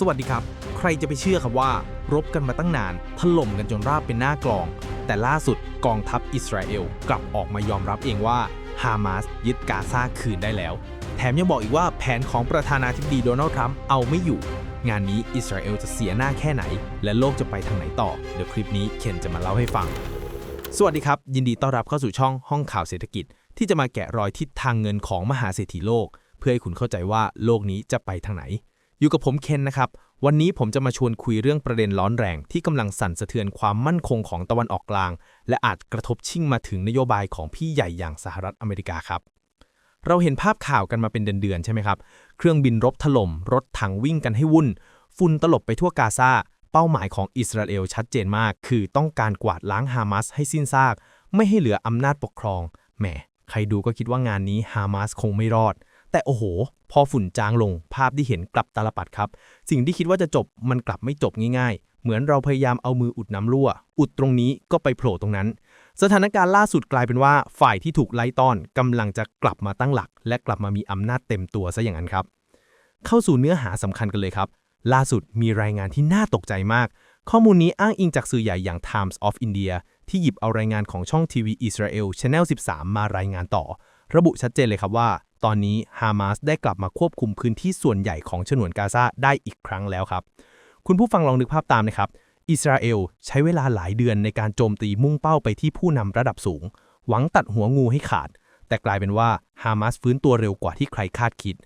สวัสดีครับ ใครจะไปเชื่อครับว่า รบกันมาตั้งนาน ถล่มกันจนราบเป็นหน้ากลอง แต่ล่าสุดกองทัพอิสราเอลกลับออกมายอมรับเองว่าฮามาสยึดกาซาคืนได้แล้ว แถมยังบอกอีกว่าแผนของประธานาธิบดีโดนัลด์ทรัมป์เอาไม่อยู่ งานนี้อิสราเอลจะเสียหน้าแค่ไหน และโลกจะไปทางไหนต่อ เดี๋ยวคลิปนี้เคนจะมาเล่าให้ฟัง สวัสดีครับ ยินดีต้อนรับเข้าสู่ช่องห้องข่าวเศรษฐกิจ ที่จะมาแกะรอยทิศทางเงินของมหาเศรษฐีโลก เพื่อให้คุณเข้าใจว่าโลกนี้จะไปทางไหน อยู่กับผมเคนนะครับ วันนี้ผมจะมาชวนคุยเรื่องประเด็นร้อนแรง ที่กำลังสั่นสะเทือนความมั่นคงของตะวันออกกลาง และอาจกระทบชิ่งมาถึงนโยบายของพี่ใหญ่อย่างสหรัฐอเมริกาครับ เราเห็นภาพข่าวกันมาเป็นเดือนๆใช่ไหมครับ เครื่องบินรบถล่ม รถถังวิ่งกันให้วุ่น ฝุ่นตลบไปทั่วกาซา เป้าหมายของอิสราเอลชัดเจนมาก คือต้องการกวาดล้างฮามาสให้สิ้นซาก ไม่ให้เหลืออำนาจปกครอง แหม ใครดูก็คิดว่างานนี้ฮามาสคงไม่รอด แต่โอ้โห พอฝุ่นจางลงภาพที่เห็นกลับตาลปัดครับ สิ่งที่คิดว่าจะจบมันกลับไม่จบง่ายๆ เหมือนเราพยายามเอามืออุดน้ำรั่ว อุดตรงนี้ก็ไปโผล่ตรงนั้น สถานการณ์ล่าสุดกลายเป็นว่า ฝ่ายที่ถูกไล่ต้อนกำลังจะกลับมาตั้งหลัก และกลับมามีอำนาจเต็มตัวซะอย่างนั้นครับ เข้าสู่เนื้อหาสำคัญกันเลยครับ ล่าสุดมีรายงานที่น่าตกใจมาก ข้อมูลนี้อ้างอิงจากสื่อใหญ่อย่าง Times of India ที่หยิบเอารายงานของช่องทีวีอิสราเอล Channel 13 มารายงานต่อ ระบุชัดเจนเลยครับว่า ตอนนี้ฮามาสได้กลับมาควบคุมพื้นที่ส่วนใหญ่ของฉนวนกาซาได้อีกครั้งแล้วครับ คุณผู้ฟังลองนึกภาพตามนะครับ อิสราเอลใช้เวลาหลายเดือนในการโจมตีมุ่งเป้าไปที่ผู้นำระดับสูง หวังตัดหัวงูให้ขาด แต่กลายเป็นว่าฮามาสฟื้นตัวเร็วกว่าที่ใครคาดคิด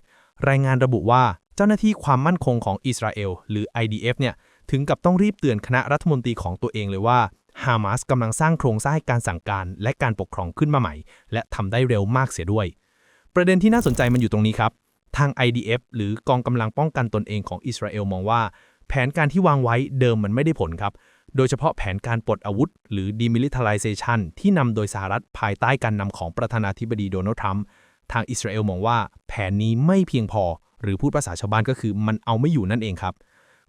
รายงานระบุว่าเจ้าหน้าที่ความมั่นคงของอิสราเอลหรือ IDF เนี่ยถึงกับต้องรีบเตือนคณะรัฐมนตรีของตัวเองเลยว่า ฮามาสกำลังสร้างโครงสร้างการสั่งการและการปกครองขึ้นมาใหม่ และทำได้เร็วมากเสียด้วย ประเด็นที่น่าสนใจมันอยู่ตรงนี้ครับ ทาง IDF หรือกองกำลังป้องกันตนเองของอิสราเอลมองว่า แผนการที่วางไว้เดิมมันไม่ได้ผลครับ โดยเฉพาะแผนการปลดอาวุธ หรือ demilitarization ที่นำโดยสหรัฐภายใต้การนำของประธานาธิบดีโดนัลด์ทรัมป์ทางอิสราเอลมองว่า แผนนี้ไม่เพียงพอ หรือพูดภาษาชาวบ้านก็คือมันเอาไม่อยู่นั่นเองครับ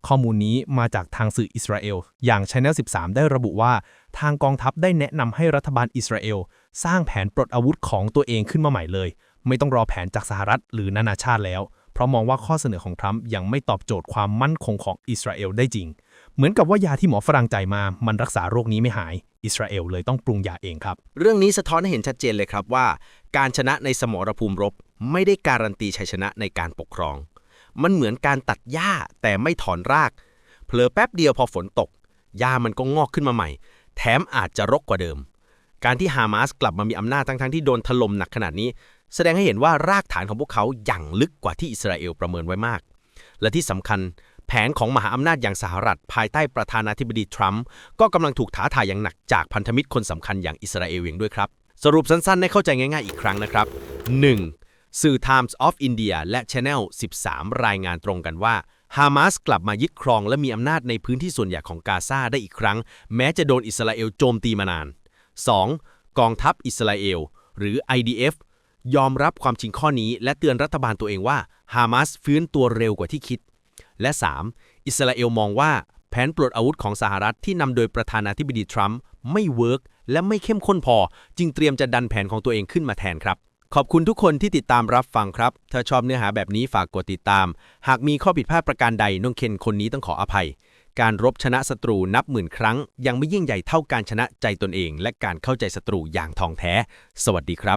ข้อมูลนี้มาจากทางสื่ออิสราเอล อย่าง Channel 13 ได้ระบุว่า ทางกองทัพได้แนะนำให้รัฐบาลอิสราเอล สร้างแผนปลดอาวุธของตัวเองขึ้นมาใหม่เลย ไม่ต้องรอแผนจากสหรัฐหรือนานาชาติแล้ว เพราะมองว่าข้อเสนอของทรัมป์ยังไม่ตอบโจทย์ความมั่นคงของอิสราเอลได้จริง เหมือนกับว่ายาที่หมอฝรั่งจ่ายมา มันรักษาโรคนี้ไม่หาย อิสราเอลเลยต้องปรุงยาเองครับ เรื่องนี้สะท้อนให้เห็นชัดเจนเลยครับว่า การชนะในสมรภูมิรบ ไม่ได้การันตีชัยชนะในการปกครอง มันเหมือนการตัดหญ้าแต่ไม่ถอนราก เผลอแป๊บเดียวพอฝนตก หญ้ามันก็งอกขึ้นมาใหม่ แถมอาจจะรกกว่าเดิม การที่ฮามาสกลับมามีอำนาจทั้งๆที่โดนถล่มหนักขนาดนี้ แสดงให้เห็นว่ารากฐานของพวกเขาอย่างลึกกว่าที่อิสราเอลประเมินไว้มาก และที่สำคัญแผนของมหาอำนาจอย่างสหรัฐ ภายใต้ประธานาธิบดีทรัมป์ก็กำลังถูกท้าทายอย่างหนักจากพันธมิตรคนสำคัญอย่างอิสราเอลเองด้วยครับ สรุปสั้นๆ ให้เข้าใจง่ายๆอีกครั้งนะครับ 1. สื่อ Times of India และ Channel 13 รายงานตรงกันว่าฮามาสกลับมายึดครองและมีอำนาจในพื้นที่ส่วนใหญ่ของกาซาได้อีกครั้ง แม้จะโดนอิสราเอลโจมตีมานาน 2. กองทัพอิสราเอล หรือ IDF ยอมรับความจริงข้อนี้ และเตือนรัฐบาลตัวเองว่าฮามาสฟื้นตัวเร็วกว่าที่คิด และ 3. อิสราเอลมองว่าแผนปลดอาวุธของสหรัฐที่นำโดยประธานาธิบดีทรัมป์ไม่เวิร์กและไม่เข้มข้นพอ จึงเตรียมจะดันแผนของตัวเองขึ้นมาแทนครับ ขอบคุณทุกคนที่ติดตามรับฟังครับ ถ้าชอบเนื้อหาแบบนี้ฝากกดติดตาม หากมีข้อผิดพลาดประการใดน้องเคนคนนี้ต้องขออภัย การรบชนะศัตรูนับหมื่นครั้ง ยังไม่ยิ่งใหญ่เท่าการชนะใจตนเอง และการเข้าใจศัตรูอย่างทองแท้ สวัสดีครับ